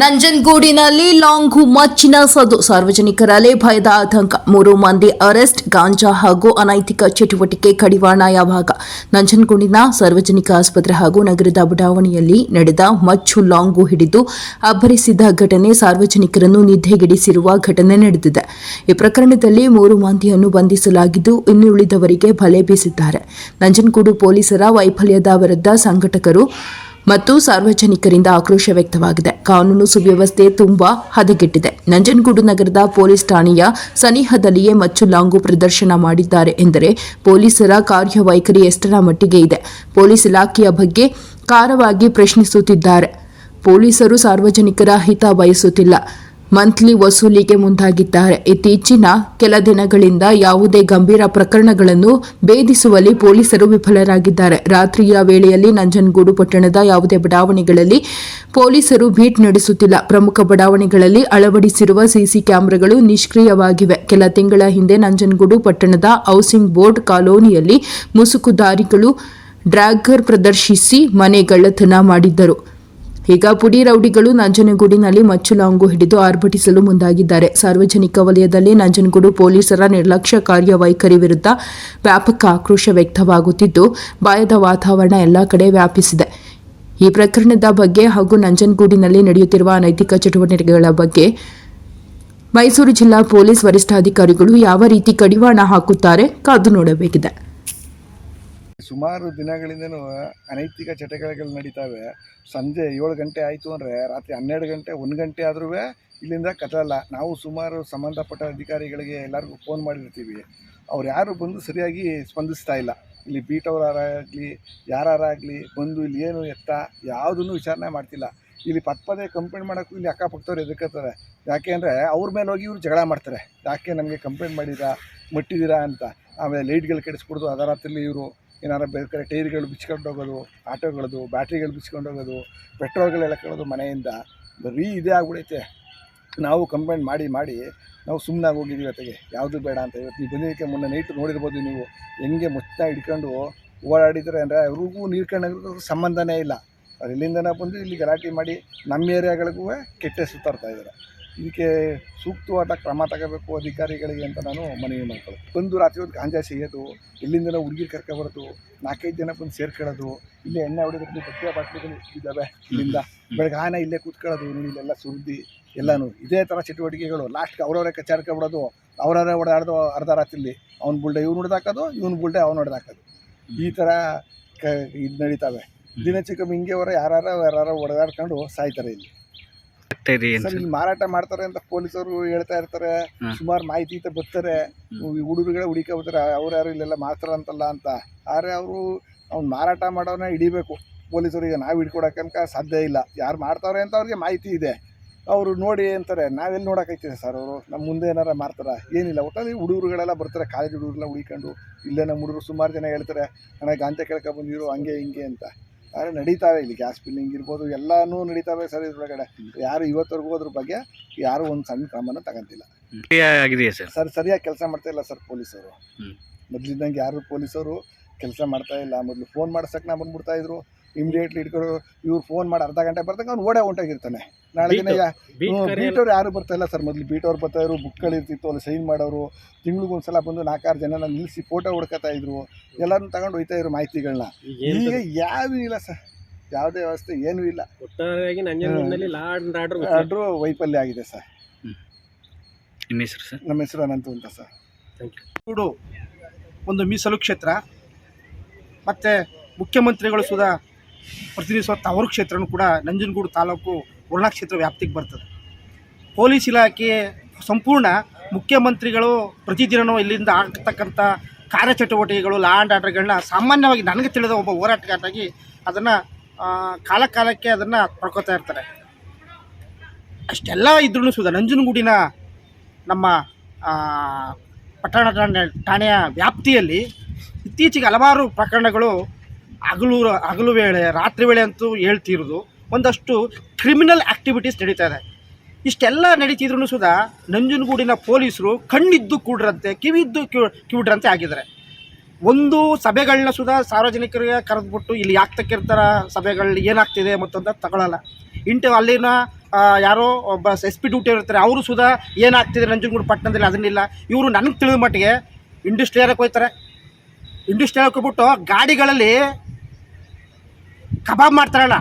ನಂಜನಗೂಡಿನಲ್ಲಿ long ಮಚ್ಚಿನ ಸದ್ದು ಸಾರ್ವಜನಿಕರಲ್ಲಿ ಭಯದ ಆತಂಕ. ಮೂರು ಮಂದಿ ಅರೆಸ್ಟ್, ಗಾಂಜಾ ಹಾಗೂ ಅನೈತಿಕ ಚಟುವಟಿಕೆ ಕಡಿವಾಣ ಯಾವಾಗ? ನಂಜನಗೂಡಿನ ಸಾರ್ವಜನಿಕ ಆಸ್ಪತ್ರೆ ಹಾಗೂ ನಗರದ ಬಡಾವಣೆಯಲ್ಲಿ ನಡೆದ ಮಚ್ಚು ಲಾಂಗು ಹಿಡಿದು ಅಬ್ಬರಿಸಿದ ಘಟನೆ ಸಾರ್ವಜನಿಕರನ್ನು ನಿದ್ದೆಗೆಡಿಸಿರುವ ಘಟನೆ ನಡೆದಿದೆ. ಈ ಪ್ರಕರಣದಲ್ಲಿ ಮೂರು ಮಂದಿಯನ್ನು ಬಂಧಿಸಲಾಗಿದ್ದು ಇನ್ನುಳಿದವರಿಗೆ ಬಲೆ ಬೀಸಿದ್ದಾರೆ. ನಂಜನಗೂಡು ಪೊಲೀಸರ ವೈಫಲ್ಯದ ವಿರುದ್ಧ ಸಂಘಟಕರು ಮತ್ತು ಸಾರ್ವಜನಿಕರಿಂದ ಆಕ್ರೋಶ ವ್ಯಕ್ತವಾಗಿದೆ. ಕಾನೂನು ಸುವ್ಯವಸ್ಥೆ ತುಂಬಾ ಹದಗೆಟ್ಟಿದೆ. ನಂಜನಗೂಡು ನಗರದ ಪೊಲೀಸ್ ಠಾಣೆಯ ಸನಿಹದಲ್ಲಿಯೇ ಮಚ್ಚು ಲಾಂಗು ಪ್ರದರ್ಶನ ಮಾಡಿದ್ದಾರೆ ಎಂದರೆ ಪೊಲೀಸರ ಕಾರ್ಯವೈಖರಿ ಎಷ್ಟರ ಮಟ್ಟಿಗೆ ಇದೆ. ಪೊಲೀಸ್ ಇಲಾಖೆಯ ಬಗ್ಗೆ ಖಾರವಾಗಿ ಪ್ರಶ್ನಿಸುತ್ತಿದ್ದಾರೆ. ಪೊಲೀಸರು ಸಾರ್ವಜನಿಕರ ಹಿತ ಬಯಸುತ್ತಿಲ್ಲ. ಮಂತ್ಲಿ ವಸೂಲಿಗೆ ಮುಂದಾಗಿದ್ದಾರೆ. ಇತ್ತೀಚಿನ ಕೆಲ ದಿನಗಳಿಂದ ಯಾವುದೇ ಗಂಭೀರ ಪ್ರಕರಣಗಳನ್ನು ಭೇದಿಸುವಲ್ಲಿ ಪೊಲೀಸರು ವಿಫಲರಾಗಿದ್ದಾರೆ. ರಾತ್ರಿಯ ವೇಳೆಯಲ್ಲಿ ನಂಜನಗೂಡು ಪಟ್ಟಣದ ಯಾವುದೇ ಬಡಾವಣೆಗಳಲ್ಲಿ ಪೊಲೀಸರು ಬೀಟ್ ನಡೆಸುತ್ತಿಲ್ಲ. ಪ್ರಮುಖ ಬಡಾವಣೆಗಳಲ್ಲಿ ಅಳವಡಿಸಿರುವ ಸಿಸಿ ಕ್ಯಾಮೆರಾಗಳು ನಿಷ್ಕ್ರಿಯವಾಗಿವೆ. ಕೆಲ ತಿಂಗಳ ಹಿಂದೆ ನಂಜನಗೂಡು ಪಟ್ಟಣದ ಹೌಸಿಂಗ್ ಬೋರ್ಡ್ ಕಾಲೋನಿಯಲ್ಲಿ ಮುಸುಕುದಾರಿಗಳು ಡ್ರ್ಯಾಗರ್ ಪ್ರದರ್ಶಿಸಿ ಮನೆಗಳ್ಳತನ ಮಾಡಿದ್ದರು. ಈಗ ಪುಡಿ ರೌಡಿಗಳು ನಂಜನಗೂಡಿನಲ್ಲಿ ಮಚ್ಚುಲಾಂಗು ಹಿಡಿದು ಆರ್ಭಟಿಸಲು ಮುಂದಾಗಿದ್ದಾರೆ. ಸಾರ್ವಜನಿಕ ವಲಯದಲ್ಲಿ ನಂಜನಗೂಡು ಪೊಲೀಸರ ನಿರ್ಲಕ್ಷ್ಯ ಕಾರ್ಯವೈಖರಿ ವಿರುದ್ಧ ವ್ಯಾಪಕ ಆಕ್ರೋಶ ವ್ಯಕ್ತವಾಗುತ್ತಿದ್ದು, ಭಯದ ವಾತಾವರಣ ಎಲ್ಲ ಕಡೆ ವ್ಯಾಪಿಸಿದೆ. ಈ ಪ್ರಕರಣದ ಬಗ್ಗೆ ಹಾಗೂ ನಂಜನಗೂಡಿನಲ್ಲಿ ನಡೆಯುತ್ತಿರುವ ಅನೈತಿಕ ಚಟುವಟಿಕೆಗಳ ಬಗ್ಗೆ ಮೈಸೂರು ಜಿಲ್ಲಾ ಪೊಲೀಸ್ ವರಿಷ್ಠಾಧಿಕಾರಿಗಳು ಯಾವ ರೀತಿ ಕಡಿವಾಣ ಹಾಕುತ್ತಾರೆ ಕಾದು ನೋಡಬೇಕಿದೆ. ಸುಮಾರು ದಿನಗಳಿಂದನೂ ಅನೈತಿಕ ಚಟುವಟಿಕೆಗಳು ನಡೀತಾವೆ. ಸಂಜೆ ಏಳು ಗಂಟೆ ಆಯಿತು ಅಂದರೆ ರಾತ್ರಿ ಹನ್ನೆರಡು ಗಂಟೆ, ಒಂದು ಗಂಟೆ ಆದ್ರೂ ಇಲ್ಲಿಂದ ಕದಲಲ್ಲ ನಾವು ಸುಮಾರು ಸಂಬಂಧಪಟ್ಟ ಅಧಿಕಾರಿಗಳಿಗೆ ಎಲ್ಲರಿಗೂ ಫೋನ್ ಮಾಡಿರ್ತೀವಿ. ಅವ್ರು ಯಾರು ಬಂದು ಸರಿಯಾಗಿ ಸ್ಪಂದಿಸ್ತಾ ಇಲ್ಲ. ಇಲ್ಲಿ ಬೀಟವರಾಗಲಿ ಯಾರಾಗಲಿ ಬಂದು ಇಲ್ಲಿ ಏನು ಎತ್ತ ಯಾವುದನ್ನು ವಿಚಾರಣೆ ಮಾಡ್ತಿಲ್ಲ. ಇಲ್ಲಿ ಪದ ಪದೇ ಕಂಪ್ಲೇಂಟ್ ಮಾಡೋಕ್ಕೂ ಇಲ್ಲಿ ಅಕ್ಕಪಕ್ಕದವ್ರು ಎದುರ್ಕೋತಾರೆ ಯಾಕೆ ಅಂದರೆ ಅವ್ರ ಮೇಲೆ ಹೋಗಿ ಇವ್ರು ಜಗಳ ಮಾಡ್ತಾರೆ. ಯಾಕೆ ನಮಗೆ ಕಂಪ್ಲೇಂಟ್ ಮಾಡಿದ್ದೀರಾ ಮುಟ್ಟಿದ್ದೀರಾ ಅಂತ. ಆಮೇಲೆ ಲೈಟ್ಗಳು ಕೆಡಿಸ್ಬಿಡ್ದು ಅದರ ರಾತ್ರಿಲಿ ಇವರು ಏನಾರ ಕಡೆ ಟೈರ್ಗಳು ಬಿಚ್ಕೊಂಡು ಹೋಗೋದು, ಆಟೋಗಳದು, ಬ್ಯಾಟ್ರಿಗಳು ಬಿಚ್ಕೊಂಡು ಹೋಗೋದು, ಪೆಟ್ರೋಲ್ಗಳೆಲ್ಲ ಕಳೋದು ಮನೆಯಿಂದ ಬರೀ ಇದೇ ಆಗ್ಬಿಡೈತೆ. ನಾವು ಕಂಪ್ಲೇಂಟ್ ಮಾಡಿ ಮಾಡಿ ನಾವು ಸುಮ್ಮನಾಗಿ ಹೋಗಿದ್ದೀವಿ ಅತ್ತಿಗೆ ಯಾವುದು ಬೇಡ ಅಂತ ಇವತ್ತು ನೀವು ಬಂದಿದ್ದಕ್ಕೆ ಮೊನ್ನೆ ನೈಟ್ ನೋಡಿರ್ಬೋದು ನೀವು. ಹೆಂಗೆ ಮುಚ್ಚ ಹಿಡ್ಕೊಂಡು ಓಡಾಡಿದ್ರೆ ಅಂದರೆ ಅವ್ರಿಗೂ ನೀರು ಕಂಡಂಗೂ ಸಂಬಂಧನೇ ಇಲ್ಲ. ಅವ್ರು ಎಲ್ಲಿಂದನೇ ಬಂದು ಇಲ್ಲಿ ಗಲಾಟೆ ಮಾಡಿ ನಮ್ಮ ಏರಿಯಾಗಳಿಗೂ ಕೆಟ್ಟ ಸುತ್ತಾಡ್ತಾ ಇದ್ದಾರೆ. ಇದಕ್ಕೆ ಸೂಕ್ತವಾದ ಕ್ರಮ ತಗೋಬೇಕು ಅಧಿಕಾರಿಗಳಿಗೆ ಅಂತ ನಾನು ಮನವಿ ಮಾಡ್ಕೊಳ್ಳೋದು ಬಂದು ರಾತ್ರಿ ಹೊತ್ತು ಗಾಂಜಾ ಸೇಯೋದು ಇಲ್ಲಿಂದನೇ ಹುಡುಗಿ ಕರ್ಕೊಬರೋದು ನಾಲ್ಕೈದು ಜನ ಬಂದು ಸೇರ್ಕೊಳ್ಳೋದು ಇಲ್ಲೇ ಎಣ್ಣೆ ಹೊಡೆದ್ರೆ ಬಟ್ಟೆ ಬಾಟ್ಲಿಗಳು ಇದ್ದಾವೆ ಇಲ್ಲಿಂದ. ಬೆಳಗಾನ ಇಲ್ಲೇ ಕೂತ್ಕೊಳ್ಳೋದು ಇಲ್ಲೆಲ್ಲ ಸುರಿದು ಎಲ್ಲನೂ. ಇದೇ ಥರ ಚಟುವಟಿಕೆಗಳು. ಲಾಸ್ಟ್ಗೆ ಅವ್ರವರೇ ಕಚ್ಚಾಡ್ಕೊಬಿಡೋದು ಅವರವರೇ ಓಡಾಡೋದು ಅರ್ಧ ರಾತ್ರಿಲಿ. ಅವ್ನ ಬುಲ್ಡೆ ಇವ್ನು ಹೊಡೆದಾಕೋದು ಇವ್ನು ಬುಲ್ಡೆ ಅವ್ನು ಹೊಡೆದಾಕೋದು ಈ ಥರ ಕ ಇದು ನಡೀತಾವೆ. ದಿನ ಚಿಕ್ಕ ಹಿಂಗೆ ಅವರ ಯಾರು ಯಾರು ಹೊಡೆದಾಡ್ಕೊಂಡು ಸಾಯ್ತಾರೆ ಇಲ್ಲಿ. ಆಗ್ತಾಯಿದೆ ಸರ್ ಇಲ್ಲಿ ಮಾರಾಟ ಮಾಡ್ತಾರೆ ಅಂತ ಪೊಲೀಸರು ಹೇಳ್ತಾ ಇರ್ತಾರೆ. ಸುಮಾರು ಮಾಹಿತಿ ಅಂತ ಬರ್ತಾರೆ. ಹುಡುಗರುಗಳೇ ಹುಡುಕ ಬರ್ತಾರೆ ಅವ್ರು ಯಾರು ಇಲ್ಲೆಲ್ಲ ಮಾಡ್ತಾರ ಅಂತಲ್ಲ ಅಂತ. ಆದ್ರೆ ಅವರು ಅವ್ನು ಮಾರಾಟ ಮಾಡೋನ ಹಿಡಿಬೇಕು. ಪೊಲೀಸರಿಗೆ ನಾವು ಹಿಡ್ಕೊಡಕ್ಕೆ ಸಾಧ್ಯ ಇಲ್ಲ. ಯಾರು ಮಾಡ್ತಾವ್ರೆ ಅಂತ ಅವ್ರಿಗೆ ಮಾಹಿತಿ ಇದೆ. ಅವರು ನೋಡಿ ಅಂತಾರೆ. ನಾವೆಲ್ಲಿ ನೋಡೋಕೈತಿದೆ ಸರ್ ಅವರು? ನಮ್ಮ ಮುಂದೆ ಏನಾರ ಮಾಡ್ತಾರ? ಏನಿಲ್ಲ. ಒಟ್ಟಲ್ಲಿ ಹುಡುಗರುಗಳೆಲ್ಲ ಬರ್ತಾರೆ. ಕಾಲೇಜ್ ಹುಡುಗರೆಲ್ಲ ಹುಡುಕೊಂಡು ಇಲ್ಲೇ ನಮ್ಮ ಹುಡುಗರು ಸುಮಾರು ಜನ ಹೇಳ್ತಾರೆ. ನನಗೆ ಗಾಂಜಾ ಕೇಳ್ಕೊ ಬಂದಿರು ಹಂಗೆ ಹಿಂಗೆ ಅಂತ. ಆದರೆ ನಡೀತಾವೆ ಇಲ್ಲಿ ಗ್ಯಾಸ್ ಬಿಲ್ಲಿಂಗ್ ಇರ್ಬೋದು ಎಲ್ಲನೂ ನಡೀತಾವೆ ಸರ್ ಇದ್ರೊಳಗಡೆ. ಯಾರು ಇವತ್ತವರೆಗೂ ಅದ್ರ ಬಗ್ಗೆ ಯಾರು ಒಂದು ಸಣ್ಣ ಕ್ರಮನ ತಗೊಂತಿಲ್ಲ. ಆಗಿದೆಯಾ ಸರ್ ಸರ್ ಸರಿಯಾಗಿ ಕೆಲಸ ಮಾಡ್ತಾ ಇಲ್ಲ ಸರ್ ಪೊಲೀಸರು. ಮೊದಲಿದ್ದಂಗೆ ಯಾರು ಪೊಲೀಸರು ಕೆಲಸ ಮಾಡ್ತಾ ಇಲ್ಲ. ಮೊದಲು ಫೋನ್ ಮಾಡ್ಸಕ್ಕೆ ನಾ ಬಂದ್ಬಿಡ್ತಾ ಇದ್ರು. ಇಮಿಡಿಯೇಟ್ಲಿ ಇಟ್ಕೊಂಡು ಇವ್ರು ಫೋನ್ ಮಾಡಿ ಅರ್ಧ ಗಂಟೆ ಬರ್ದಾಗ ಅವ್ನು ಓಡೇ ಹೊಂಟೋಗಿರ್ತಾನೆ. ನಾಳೆ ದಿನ ಬೀಟವ್ರು ಯಾರು ಬರ್ತಾ ಇಲ್ಲ ಸರ್ ಮೊದಲು. ಬೀಟವ್ರು ಬರ್ತಾ ಇದ್ರು ಬುಕ್ಗಳಿರ್ತಿತ್ತು ಅಲ್ಲಿ ಸೈನ್ ಮಾಡೋರು. ತಿಂಗ್ಳಿಗೊಂದ್ಸಲ ಬಂದು ನಾಲ್ಕಾರು ಜನನ ನಿಲ್ಲಿಸಿ ಫೋಟೋ ಹುಡ್ಕತಾ ಇದ್ರು. ಎಲ್ಲರನ್ನು ತಗೊಂಡು ಹೋಯ್ತಾ ಇದ್ರು ಮಾಹಿತಿಗಳನ್ನ ಈಗ ಯಾವೂ ಇಲ್ಲ ಸರ್. ಯಾವುದೇ ವ್ಯವಸ್ಥೆ ಏನೂ ಇಲ್ಲ. ಅಂಡ್ ವೈಫಲ್ಯ ಆಗಿದೆ ಸರ್. ನಿಮ್ಮ ಹೆಸರು ಸರ್? ನಮ್ಮ ಹೆಸರು ಅನಂತು ಅಂತ ಸರ್. ಒಂದು ಮೀಸಲು ಕ್ಷೇತ್ರ ಮತ್ತು ಮುಖ್ಯಮಂತ್ರಿಗಳು ಸುಧಾ ಪ್ರತಿನಿಧಿಸುವ ತವರು ಕ್ಷೇತ್ರನೂ ಕೂಡ ನಂಜನಗೂಡು ತಾಲೂಕು ವರ್ಣ ಕ್ಷೇತ್ರ ವ್ಯಾಪ್ತಿಗೆ ಬರ್ತದೆ. ಪೊಲೀಸ್ ಇಲಾಖೆ ಸಂಪೂರ್ಣ ಮುಖ್ಯಮಂತ್ರಿಗಳು ಪ್ರತಿದಿನವೂ ಇಲ್ಲಿಂದ ಆಗ್ತಕ್ಕಂಥ ಕಾರ್ಯಚಟುವಟಿಕೆಗಳು ಲಾ ಆ್ಯಂಡ್ ಆರ್ಡರ್ಗಳನ್ನ ಸಾಮಾನ್ಯವಾಗಿ ನನಗೆ ತಿಳಿದ ಒಬ್ಬ ಹೋರಾಟಗಾರರಾಗಿ ಅದನ್ನು ಕಾಲಕಾಲಕ್ಕೆ ಅದನ್ನು ಪಡ್ಕೋತಾ ಇರ್ತಾರೆ. ಅಷ್ಟೆಲ್ಲ ಇದ್ರೂ ಸುದ ನಂಜನಗೂಡಿನ ನಮ್ಮ ಪಟ್ಟಣ ಠಾಣೆ, ಠಾಣೆಯ ವ್ಯಾಪ್ತಿಯಲ್ಲಿ ಇತ್ತೀಚೆಗೆ ಹಲವಾರು ಪ್ರಕರಣಗಳು ಹಗಲು ಹಗಲು ವೇಳೆ, ರಾತ್ರಿ ವೇಳೆ ಅಂತೂ ಹೇಳ್ತಿರೋದು ಒಂದಷ್ಟು ಕ್ರಿಮಿನಲ್ ಆ್ಯಕ್ಟಿವಿಟೀಸ್ ನಡೀತಾ ಇದೆ. ಇಷ್ಟೆಲ್ಲ ನಡೀತಿದ್ರು ಸುದ ನಂಜನಗೂಡಿನ ಪೊಲೀಸರು ಕಣ್ಣಿದ್ದು ಕೂಡ್ರಂತೆ, ಕಿವಿದ್ದು ಕಿವ್ ಕಿವಿಡ್ರಂತೆ ಆಗಿದ್ದಾರೆ. ಒಂದು ಸಭೆಗಳನ್ನ ಸುಧಾ ಸಾರ್ವಜನಿಕರಿಗೆ ಕರೆದ್ಬಿಟ್ಟು ಇಲ್ಲಿ ಯಾಕೆ ತಕ್ಕಿರ್ತಾರ ಸಭೆಗಳು ಏನಾಗ್ತಿದೆ ಮತ್ತೊಂದು ತಗೊಳ್ಳಲ್ಲ ಇಂಟು ಅಲ್ಲಿನ ಯಾರೋ ಒಬ್ಬ ಎಸ್ ಪಿ ಡ್ಯೂಟಿ ಇರ್ತಾರೆ, ಅವರು ಸುಧಾ ಏನಾಗ್ತಿದೆ ನಂಜನಗೂಡು ಪಟ್ಟಣದಲ್ಲಿ ಅದನ್ನಿಲ್ಲ. ಇವರು ನನಗೆ ತಿಳಿದ ಮಟ್ಟಿಗೆ ಇಂಡಸ್ಟ್ರಿಯಲ್ಗೆ ಹೋಗ್ತಾರೆ ಇಂಡಸ್ಟ್ರಿಯಲ್ಗೆ ಹೋಗ್ಬಿಟ್ಟು ಗಾಡಿಗಳಲ್ಲಿ ಕಬಾಬ್ ಮಾಡ್ತಾರಲ್ಲ,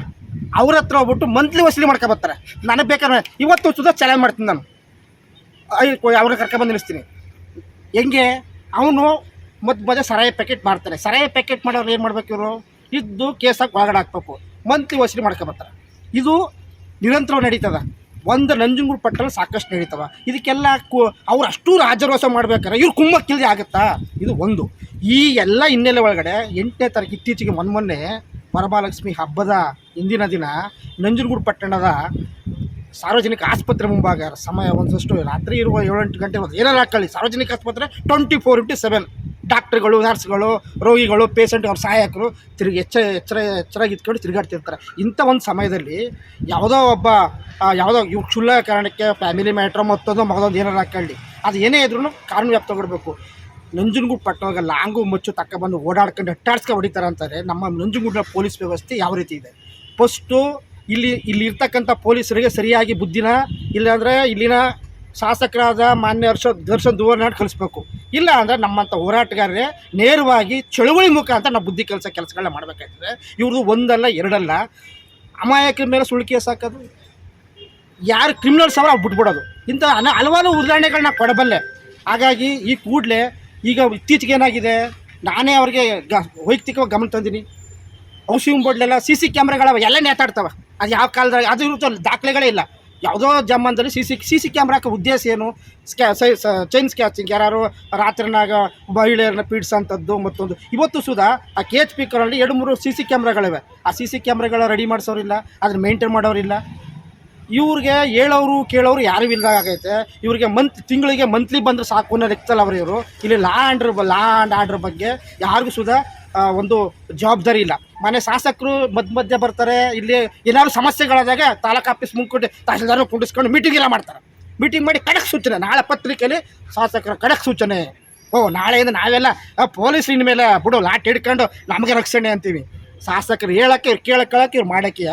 ಅವ್ರ ಹತ್ರ ಹೋಗ್ಬಿಟ್ಟು ಮಂತ್ಲಿ ವಸೂಲಿ ಮಾಡ್ಕೊಬರ್ತಾರೆ ನನಗೆ ಬೇಕಾದ್ರೆ ಇವತ್ತು ಸುಧಾ ಚಾಲೆಂಜ್ ಮಾಡ್ತೀನಿ ನಾನು. ಅವ್ರಿಗೆ ಕರ್ಕೊಂಬಂದು ನಿಲ್ಲಿಸ್ತೀನಿ. ಹೆಂಗೆ? ಅವನು ಮತ್ತು ಮಧ್ಯೆ ಸರಾಯ ಪ್ಯಾಕೆಟ್ ಮಾಡ್ತಾರೆ ಸರಾಯ ಪ್ಯಾಕೆಟ್ ಮಾಡೋರು ಏನು ಮಾಡ್ಬೇಕು ಇವರು? ಇದ್ದು ಕೇಸಾಗಿ ಒಳಗಡೆ ಹಾಕ್ಬೇಕು. ಮಂತ್ಲಿ ವಸೂಲಿ ಮಾಡ್ಕೊಬರ್ತಾರೆ ಇದು ನಿರಂತರ ನಡೀತದ. ಒಂದು ನಂಜನಗೂಡು ಪಟ್ಟಣ ಸಾಕಷ್ಟು ನಡೀತವ. ಇದಕ್ಕೆಲ್ಲ ಕು ಅವ್ರು ಅಷ್ಟು ರಾಜರೋಸ ಮಾಡ್ಬೇಕಾರೆ ಇವ್ರು ಕುಮ್ಮಕ್ಕಿಲ್ದೆ ಆಗುತ್ತಾ? ಇದು ಒಂದು. ಈ ಎಲ್ಲ ಹಿನ್ನೆಲೆ ಒಳಗಡೆ ಎಂಟನೇ ತಾರೀಕು ಇತ್ತೀಚೆಗೆ ಮೊನ್ನೆ ವರಮಹಾಲಕ್ಷ್ಮಿ ಹಬ್ಬದ ಹಿಂದಿನ ದಿನ ನಂಜನಗೂಡು ಪಟ್ಟಣದ ಸಾರ್ವಜನಿಕ ಆಸ್ಪತ್ರೆ ಮುಂಭಾಗ ಸಮಯ ಒಂದಷ್ಟು ರಾತ್ರಿ ಇರುವ ಏಳೆಂಟು ಗಂಟೆ ಏನಾರು ಹಾಕೊಳ್ಳಿ ಸಾರ್ವಜನಿಕ ಆಸ್ಪತ್ರೆ ಟ್ವೆಂಟಿ ಫೋರ್ ಇಂಟು ಸೆವೆನ್ ಡಾಕ್ಟ್ರುಗಳು, ನರ್ಸ್ಗಳು, ರೋಗಿಗಳು ಪೇಷಂಟ್ ಅವ್ರ ಸಹಾಯಕರು ತಿರುಗಿ ಎಚ್ಚ ಎಚ್ಚರ, ಎಚ್ಚರಾಗಿ ಇದ್ಕೊಂಡು ತಿರುಗಾಡ್ತಿರ್ತಾರೆ. ಇಂಥ ಒಂದು ಸಮಯದಲ್ಲಿ ಯಾವುದೋ ಒಬ್ಬ ಯಾವುದೋ ಇವ್ ಕ್ಷುಲ್ಲ ಕಾರಣಕ್ಕೆ ಫ್ಯಾಮಿಲಿ ಮ್ಯಾಟ್ರ್ ಮತ್ತೊಂದು ಮಗದೊಂದು ಏನಾರು ಹಾಕೊಳ್ಳಿ. ಅದು ಏನೇ ಇದ್ರೂ ಕಾನೂನು ವ್ಯಾಪ್ತಿ ತಗೊಳ್ಬೇಕು ನಂಜನಗೂಡು ಪಟ್ಟವಾಗ ಲಾಂಗು ತಕ್ಕ ಬಂದು ಓಡಾಡ್ಕೊಂಡು ಅಟ್ಟಾಡ್ಸ್ಕೊಂಡು ಹೊಡಿತಾರೆ ಅಂತಾರೆ. ನಮ್ಮ ನಂಜನಗೂಡಿನ ಪೊಲೀಸ್ ವ್ಯವಸ್ಥೆ ಯಾವ ರೀತಿ ಇದೆ? ಫಸ್ಟು ಇಲ್ಲಿ ಇಲ್ಲಿ ಇರ್ತಕ್ಕಂಥ ಪೊಲೀಸರಿಗೆ ಸರಿಯಾಗಿ ಬುದ್ಧಿನ, ಇಲ್ಲಾಂದರೆ ಇಲ್ಲಿನ ಶಾಸಕರಾದ ಮಾನ್ಯ ಹರ್ಷ ದರ್ಶನ್ ದುವರ್ನಾಡ್ ಕಲಿಸ್ಬೇಕು ಇಲ್ಲ ಅಂದರೆ ನಮ್ಮಂಥ ಹೋರಾಟಗಾರರೇ ನೇರವಾಗಿ ಚಳುವಳಿ ಮುಖಾಂತರ ನಾವು ಬುದ್ಧಿ ಕೆಲಸ ಕೆಲಸಗಳನ್ನ ಮಾಡಬೇಕಾಗ್ತದೆ. ಇವ್ರದ್ದು ಒಂದಲ್ಲ, ಎರಡಲ್ಲ. ಅಮಾಯಕರ ಮೇಲೆ ಸುಳ್ಳು ಕೇಸ್ ಹಾಕೋದು ಯಾರು ಕ್ರಿಮಿನಲ್ಸ್ ಅವರ ಬಿಟ್ಬಿಡೋದು. ಇಂಥ ಹಲವಾರು ಉದಾಹರಣೆಗಳನ್ನ ಕೊಡಬಲ್ಲೆ. ಹಾಗಾಗಿ ಈ ಕೂಡಲೇ ಈಗ ಇತ್ತೀಚೆಗೆ ಏನಾಗಿದೆ? ನಾನೇ ಅವ್ರಿಗೆ ಗ, ವೈಯಕ್ತಿಕವಾಗಿ ಗಮನ ತಂದೀನಿ. ಔಷಧಿ ಬೋರ್ಡ್ಲೆಲ್ಲ ಸಿ ಸಿ ಕ್ಯಾಮ್ರಾಗಳವ ಎಲ್ಲ ನೇತಾಡ್ತವೆ. ಅದು ಯಾವ ಕಾಲದಾಗ ಅದು ಇರುತ್ತೆ ದಾಖಲೆಗಳೇ ಇಲ್ಲ. ಯಾವುದೋ ಜಮ್ಮಂದಲ್ಲಿ ಸಿ ಸಿ ಸಿ ಸಿ ಕ್ಯಾಮ್ರಾಕ ಉದ್ದೇಶ ಏನು? ಸ್ಕ್ಯಾ ಚೈನ್ ಸ್ಕ್ಯಾಚಿಂಗ್ ಯಾರು ರಾತ್ರಿನಾಗ ಮಹಿಳೆಯರನ್ನ ಪೀಡಿಸೋಂಥದ್ದು ಮತ್ತೊಂದು. ಇವತ್ತು ಸುಧಾ ಆ ಕೆ ಎಚ್ ಪಿ ಕರಲ್ಲಿ ಎರಡು ಮೂರು ಸಿ ಸಿ ಕ್ಯಾಮ್ರಾಗಳಿವೆ. ಆ ಸಿ ಸಿ ಕ್ಯಾಮ್ರಾಗಳ ರೆಡಿ ಮಾಡಿಸೋರಿಲ್ಲ ಅದನ್ನ ಮೇಂಟೈನ್ ಮಾಡೋರಿಲ್ಲ. ಇವ್ರಿಗೆ ಹೇಳೋರು, ಕೇಳೋರು ಯಾರು ಇಲ್ದಾಗ ಆಗೈತೆ. ಇವ್ರಿಗೆ ಮಂತ್ ತಿಂಗಳಿಗೆ ಮಂತ್ಲಿ ಬಂದ್ರೆ ಸಾಕು ಅನ್ನೋ ಲೆಕ್ಕದಲ್ಲಿ ಅವರು ಇವರು. ಇಲ್ಲಿ ಲಾ ಆ್ಯಂಡ್ರ್ ಲಾ ಆ್ಯಂಡ್ ಆರ್ಡ್ರ್ ಬಗ್ಗೆ ಯಾರಿಗೂ ಸುಧಾ ಒಂದು ಜವಾಬ್ದಾರಿ ಇಲ್ಲ. ಮನೆ ಶಾಸಕರು ಮಧ್ಯ ಮಧ್ಯೆ ಬರ್ತಾರೆ, ಇಲ್ಲಿ ಏನಾದ್ರು ಸಮಸ್ಯೆಗಳಾದಾಗ ತಾಲೂಕು ಆಫೀಸ್ ಮುಂದ್ಕೊಂಡು ತಹಸೀಲ್ದಾರ್ ಕುಂಡಿಸ್ಕೊಂಡು ಮೀಟಿಂಗ್ ಎಲ್ಲ ಮಾಡ್ತಾರೆ. ಮೀಟಿಂಗ್ ಮಾಡಿ ಖಡಕ್ ಸೂಚನೆ, ನಾಳೆ ಪತ್ರಿಕೆಯಲ್ಲಿ ಶಾಸಕರ ಖಡಕ್ ಸೂಚನೆ. ಓ, ನಾಳೆಯಿಂದ ನಾವೆಲ್ಲ ಪೊಲೀಸ್ ಮೇಲೆ ಬಿಡು ಲಾಟ್ ಹಿಡ್ಕೊಂಡು ನಮಗೆ ರಕ್ಷಣೆ ಅಂತೀವಿ. ಶಾಸಕರು ಹೇಳಕ್ಕೆ ಇವ್ರು ಕೇಳಕ್ಕೆ ಇವ್ರು ಮಾಡೋಕ್ಕೆ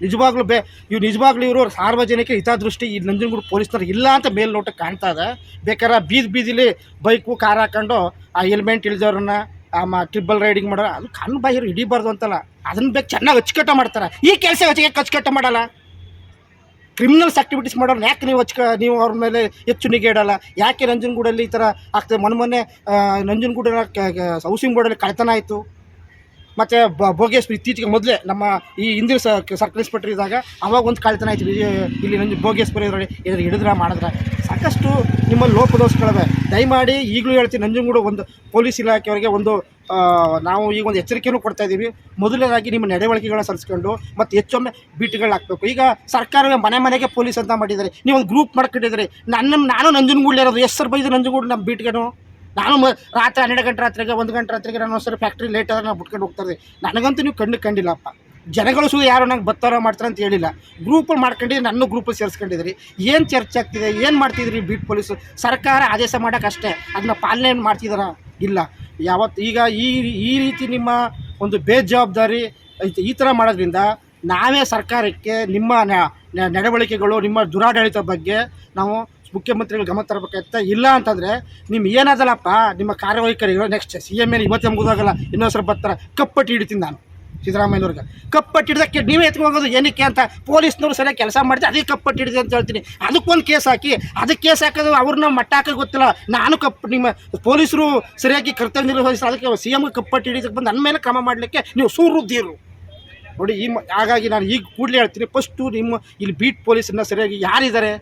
ನಿಜವಾಗ್ಲೂ ಬೇ ಇವ್ರು ನಿಜವಾಗ್ಲೂ ಇವರು ಸಾರ್ವಜನಿಕ ಹಿತದೃಷ್ಟಿ ಈ ನಂಜನಗೂಡು ಪೊಲೀಸ್ನವ್ರು ಇಲ್ಲ ಅಂತ ಮೇಲ್ನೋಟಕ್ಕೆ ಕಾಣ್ತಾ ಇದೆ. ಬೇಕಾದ್ರೆ ಬೀದಿ ಬೀದಿಲಿ ಬೈಕು ಕಾರ್ ಹಾಕೊಂಡು ಆ ಹೆಲ್ಮೆಟ್ ಇಳಿದವ್ರನ್ನ ಆ ಟ್ರಿಬಲ್ ರೈಡಿಂಗ್ ಮಾಡೋರು ಅದು ಕಣ್ಣು ಬಾಯಿರು ಹಿಡಿಬಾರ್ದು ಅಂತಲ್ಲ. ಅದನ್ನ ಬೇಕು ಚೆನ್ನಾಗಿ ಅಚ್ಚುಕಟ್ಟ ಮಾಡ್ತಾರೆ. ಈ ಕೆಲಸ ಹೆಚ್ಚಿಗೆ ಅಚ್ಚುಕಟ್ಟ ಮಾಡಲ್ಲ? ಕ್ರಿಮಿನಲ್ಸ್ ಆಕ್ಟಿವಿಟೀಸ್ ಮಾಡೋರು ಯಾಕೆ ನೀವು ಹಚ್ಕ ನೀವು ಅವ್ರ ಮೇಲೆ ಹೆಚ್ಚು ನಿಗೆ ಯಾಕೆ ನಂಜನಗೂಡಲ್ಲಿ ಈ ಥರ ಆಗ್ತದೆ? ಮೊನ್ನೆ ಮೊನ್ನೆ ಆ, ನಂಜನಗೂಡಿನ ಹೌಸಿಂಗ್ ಬೋರ್ಡಲ್ಲಿ ಕಳೆತನ ಆಯಿತು. ಮತ್ತು ಭೋಗೇಶ್ವರ ಇತ್ತೀಚೆಗೆ ಮೊದಲೇ ನಮ್ಮ ಈ ಹಿಂದಿನ ಸರ್ಕಲ್ ಇನ್ಸ್ಪೆಕ್ಟರ್ ಇದ್ದಾಗ ಅವಾಗ ಒಂದು ಕಾಳಿತನ ಆಯ್ತು. ಇಲ್ಲಿ- ನಂಜು ಭೋಗೇಶ್ವರ ಇದರಲ್ಲಿ ಇದ್ರ ಹಿಡಿದ್ರ ಮಾಡಿದ್ರೆ. ಸಾಕಷ್ಟು ನಿಮ್ಮಲ್ಲಿ ಲೋಪದೋಷಗಳಿವೆ. ದಯಮಾಡಿ ಈಗಲೂ ಹೇಳ್ತೀನಿ ನಂಜನಗೂಡು ಒಂದು ಪೊಲೀಸ್ ಇಲಾಖೆಯವರಿಗೆ ಒಂದು ನಾವು ಈಗ ಒಂದು ಎಚ್ಚರಿಕೆಯೂ ಕೊಡ್ತಾ ಇದ್ದೀವಿ ಮೊದಲನೇದಾಗಿ ನಿಮ್ಮ ನಡವಳಿಕೆಗಳನ್ನ ಸರಿಸ್ಕೊಂಡು ಮತ್ತು ಹೆಚ್ಚೊಮ್ಮೆ ಬೀಟ್ಗಳು ಹಾಕಬೇಕು. ಈಗ ಸರ್ಕಾರವೇ ಮನೆ ಮನೆಗೆ ಪೊಲೀಸ್ ಅಂತ ಮಾಡಿದ್ದಾರೆ. ನೀವು ಒಂದು ಗ್ರೂಪ್ ಮಾಡ್ಕೊಂಡಿದ್ದಾರೆ. ನನ್ನ ನಾನು ನಂಜನಗೂಡಲಿರೋದು ಎಷ್ಟು ಸರ್ ಬೈದು ನಂಜನಗೂಡು ನಮ್ಮ ಬೀಟ್ಗೆನು. ನಾನು ರಾತ್ರಿ ಹನ್ನೆರಡು ಗಂಟೆ ರಾತ್ರಿಗೆ, ಒಂದು ಗಂಟೆ ರಾತ್ರಿಗೆ ನಾನು ಒಂದ್ಸರಿ ಫ್ಯಾಕ್ಟ್ರಿ ಲೇಟ್ ಆದ್ರೆ ನಾವು ಬಿಟ್ಕೊಂಡು ಹೋಗ್ತಾರೆ ನನಗಂತೂ ನೀವು ಕಣ್ಣು ಕಂಡಿಲ್ಲಪ್ಪ. ಜನಗಳು ಸುಗ ಯಾರು ನಂಗೆ ಬತ್ತಾರ ಮಾಡ್ತಾರೆ ಅಂತ ಹೇಳಿಲ್ಲ. ಗ್ರೂಪಲ್ಲಿ ಮಾಡ್ಕೊಂಡು ನನ್ನ ಗ್ರೂಪಲ್ಲಿ ಸೇರಿಸ್ಕೊಂಡಿದ್ರಿ ಏನು ಚರ್ಚೆ ಆಗ್ತಿದೆ, ಏನು ಮಾಡ್ತಿದ್ರಿ ಬೀಟ್ ಪೊಲೀಸು ಸರ್ಕಾರ ಆದೇಶ ಮಾಡೋಕ್ಕಷ್ಟೇ. ಅದನ್ನ ಪಾಲನೆ ಮಾಡ್ತಿದಾರ? ಇಲ್ಲ. ಯಾವತ್ತು ಈಗ ಈ ಈ ರೀತಿ ನಿಮ್ಮ ಒಂದು ಬೇಜವಾಬ್ದಾರಿ ಈ ಥರ ಮಾಡೋದ್ರಿಂದ ನಾವೇ ಸರ್ಕಾರಕ್ಕೆ ನಿಮ್ಮ ನಡವಳಿಕೆಗಳು, ನಿಮ್ಮ ದುರಾಡಳಿತ ಬಗ್ಗೆ ನಾವು ಮುಖ್ಯಮಂತ್ರಿಗಳು ಗಮನ ತರಬೇಕಾಗ್ತಾ ಇಲ್ಲ ಅಂತಂದರೆ ನಿಮ್ಮ ಏನಾದಲ್ಲಪ್ಪ, ನಿಮ್ಮ ಕಾರ್ಯವೈಖರಿಗಳು ನೆಕ್ಸ್ಟ್ ಸಿ ಎಂ ಏನು ಇವತ್ತೇ ಮುಗಿದಾಗಲ್ಲ ಇನ್ನೊಂದು ಸ್ವಲ್ಪ ಬರ್ತಾರೆ, ಕಪ್ಪಟ್ಟಿ ಹಿಡಿತೀನಿ ನಾನು ಸಿದ್ದರಾಮಯ್ಯವ್ರಿಗೆ ಕಪ್ಪಟ್ಟಿ ಹಿಡಿದಕ್ಕೆ ನೀವೇ ಎತ್ಕೊಂಡು ಏನಕ್ಕೆ ಅಂತ ಪೊಲೀಸ್ನವ್ರು ಸರಿಯಾಗಿ ಕೆಲಸ ಮಾಡಿದೆ ಅದೇ ಕಪ್ಪಟ್ಟಿ ಹಿಡಿದೆ ಅಂತ ಹೇಳ್ತೀನಿ. ಅದಕ್ಕೊಂದು ಕೇಸ್ ಹಾಕಿ, ಅದಕ್ಕೆ ಕೇಸ್ ಹಾಕೋದು ಅವ್ರನ್ನ ಮಟ್ಟ ಗೊತ್ತಿಲ್ಲ. ನಾನು ಕಪ್, ನಿಮ್ಮ ಪೊಲೀಸರು ಸರಿಯಾಗಿ ಕರ್ತವ್ಯ ನಿರ್ವಹಿಸಿ ಅದಕ್ಕೆ ಸಿ ಎಮ್ಗೆ ಕಪ್ಪಟ್ಟಿ ಹಿಡಿದಕ್ಕೆ ಬಂದು ನನ್ನ ಮೇಲೆ ಕ್ರಮ ಮಾಡಲಿಕ್ಕೆ ನೀವು ಸೂರುದ್ದೀರು ನೋಡಿ, ಈ ಹಾಗಾಗಿ ನಾನು ಈಗ ಕೂಡಲೇ ಹೇಳ್ತೀನಿ ಫಸ್ಟು ನಿಮ್ಮ ಇಲ್ಲಿ ಬೀಟ್ ಪೊಲೀಸನ್ನ ಸರಿಯಾಗಿ ಯಾರಿದ್ದಾರೆ?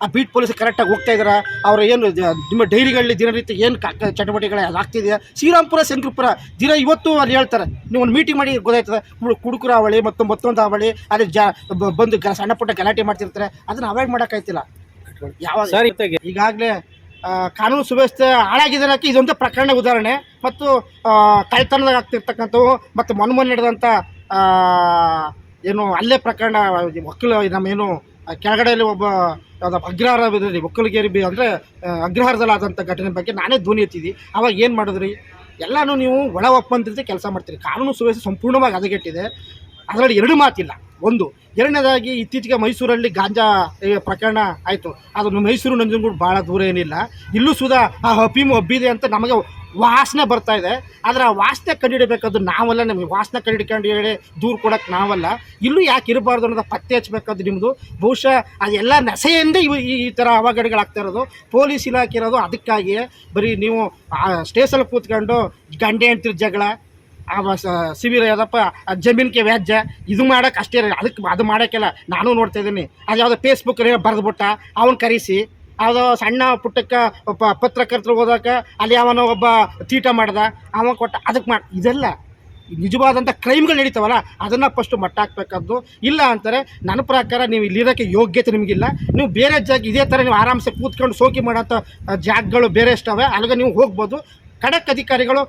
ಆ ಬೀಟ್ ಪೊಲೀಸ್ ಕರೆಕ್ಟಾಗಿ ಹೋಗ್ತಾ ಇದಾರೆ. ಅವ್ರ ಏನು ನಿಮ್ಮ ಡೈರಿಗಳಲ್ಲಿ ದಿನನಿತ್ಯ ಏನು ಚಟುವಟಿಕೆಗಳು ಅದು ಆಗ್ತಿದೆಯಾ? ಶ್ರೀರಾಮ್ಪುರ ಶಂಕರಪುರ ದಿನ ಇವತ್ತು ಅಲ್ಲಿ ಹೇಳ್ತಾರೆ. ನೀವು ಒಂದು ಮೀಟಿಂಗ್ ಮಾಡಿ ಗೊತ್ತಾಯ್ತದೆ. ಕುಡುಕುರ ಅವಳಿ ಮತ್ತು ಮತ್ತೊಂದು ಅವಳಿ ಅದೇ ಜಾ ಬಂದು ಗ ಸಣ್ಣ ಪುಟ್ಟ ಗಲಾಟೆ ಮಾಡ್ತಿರ್ತಾರೆ. ಅದನ್ನು ಅವಾಯ್ಡ್ ಮಾಡೋಕ್ಕಾಯ್ತಿಲ್ಲ. ಯಾವ ಸರ್ ಈಗಾಗಲೇ ಕಾನೂನು ಸುವ್ಯವಸ್ಥೆ ಹಾಳಾಗಿದೆ ಅನ್ನೋಕ್ಕೆ ಇದೊಂದು ಪ್ರಕರಣ ಉದಾಹರಣೆ. ಮತ್ತು ಕಳ್ತನದಾಗ ಆಗ್ತಿರ್ತಕ್ಕಂಥವು ಮತ್ತು ಮೊನ್ನೆ ನಡೆದಂಥ ಏನು ಅಲ್ಲೇ ಪ್ರಕರಣ ವಕೀಲ ನಮ್ಮ ಏನು ಆ, ಕೆಳಗಡೆಯಲ್ಲಿ ಒಬ್ಬ ಅಗ್ರಹಾರ ಬಿದ್ರಿ ಒಕ್ಕಲಿಗೇರಿ ಬಿ ಅಂದರೆ ಅಗ್ರಹಾರದಲ್ಲಾದಂಥ ಘಟನೆ ಬಗ್ಗೆ ನಾನೇ ಧ್ವನಿ ಎತ್ತಿದ್ದಿ. ಅವಾಗ ಏನು ಮಾಡಿದ್ರಿ? ಎಲ್ಲನೂ ನೀವು ಒಳ ಒಪ್ಪಂದತೆ ಕೆಲಸ ಮಾಡ್ತೀರಿ. ಕಾನೂನು ಸುವ್ಯವಸ್ಥೆ ಸಂಪೂರ್ಣವಾಗಿ ಹದಗೆಟ್ಟಿದೆ. ಅದರಲ್ಲಿ ಎರಡು ಮಾತಿಲ್ಲ. ಒಂದು, ಎರಡನೇದಾಗಿ ಇತ್ತೀಚೆಗೆ ಮೈಸೂರಲ್ಲಿ ಗಾಂಜಾ ಪ್ರಕರಣ ಆಯಿತು. ಅದು ಮೈಸೂರು ನಂಜನಗೂಡು ಭಾಳ ದೂರ ಏನಿಲ್ಲ. ಇಲ್ಲೂ ಸುಧಾ ಆ ಹಬ್ಬಿಮು ಹಬ್ಬಿದೆ ಅಂತ ನಮಗೆ ವಾಸನೆ ಬರ್ತಾ ಇದೆ. ಆದರೆ ಆ ವಾಸನೆ ಕಂಡುಹಿಡಬೇಕಾದ್ರು ನಾವಲ್ಲ, ನಮಗೆ ವಾಸನೆ ಕಂಡುಹಿಡ್ಕೊಂಡು ಹೇಳಿ ದೂರ ಕೊಡೋಕೆ ನಾವಲ್ಲ. ಇಲ್ಲೂ ಯಾಕೆ ಇರಬಾರ್ದು ಅನ್ನೋದು ಪತ್ತೆ ಹಚ್ಚಬೇಕಾದ್ರು ನಿಮ್ಮದು. ಬಹುಶಃ ಅದೆಲ್ಲ ನಸೆಯಿಂದ ಇವು ಈ ಥರ ಅವಘಡಗಳಾಗ್ತಾ ಇರೋದು. ಪೊಲೀಸ್ ಇಲಾಖೆ ಇರೋದು ಅದಕ್ಕಾಗಿಯೇ. ಬರೀ ನೀವು ಸ್ಟೇಷನ್ ಕೂತ್ಕೊಂಡು ಗಂಡೆ, ಹೆಂಡ್ತಿರ ಜಗಳ ಶಿಬಿರ ಯಾವುದಪ್ಪ ಜಮೀನ್ಗೆ ವ್ಯಾಜ್ಯ ಇದು ಮಾಡೋಕೆ ಅಷ್ಟೇ. ಅದಕ್ಕೆ ಅದು ಮಾಡೋಕ್ಕೆಲ್ಲ ನಾನು ನೋಡ್ತಾ ಇದ್ದೀನಿ. ಅದು ಯಾವುದೋ ಫೇಸ್ಬುಕ್ಕಲ್ಲಿ ಬರೆದ್ಬಿಟ್ಟ ಅವನು ಕರೆಸಿ. ಅದು ಸಣ್ಣ ಪುಟ್ಟಕ್ಕೆ ಪತ್ರಕರ್ತರು ಹೋದಾಗ ಅಲ್ಲಿ ಅವನ ಒಬ್ಬ ತೀಟ ಮಾಡ್ದ ಅವ ಕೊಟ್ಟ ಅದಕ್ಕೆ ಮಾಡಿ, ಇದೆಲ್ಲ ನಿಜವಾದಂಥ ಕ್ರೈಮ್ಗಳು ನಡೀತಾವಲ್ಲ, ಅದನ್ನು ಫಸ್ಟು ಮಟ್ಟ ಹಾಕ್ಬೇಕಾದ್ದು. ಇಲ್ಲ ಅಂತಾರೆ, ನನ್ನ ಪ್ರಕಾರ ನೀವು ಇಲ್ಲಿರೋಕ್ಕೆ ಯೋಗ್ಯತೆ ನಿಮಗಿಲ್ಲ. ನೀವು ಬೇರೆ ಜಾಗ, ಇದೇ ಥರ ನೀವು ಆರಾಮ್ಸೆ ಕೂತ್ಕೊಂಡು ಸೋಕಿ ಮಾಡೋಂಥ ಜಾಗಗಳು ಬೇರೆ ಇಷ್ಟವೆ, ಅಲ್ಲಿಗೆ ನೀವು ಹೋಗ್ಬೋದು. ಖಡಕ್ ಅಧಿಕಾರಿಗಳು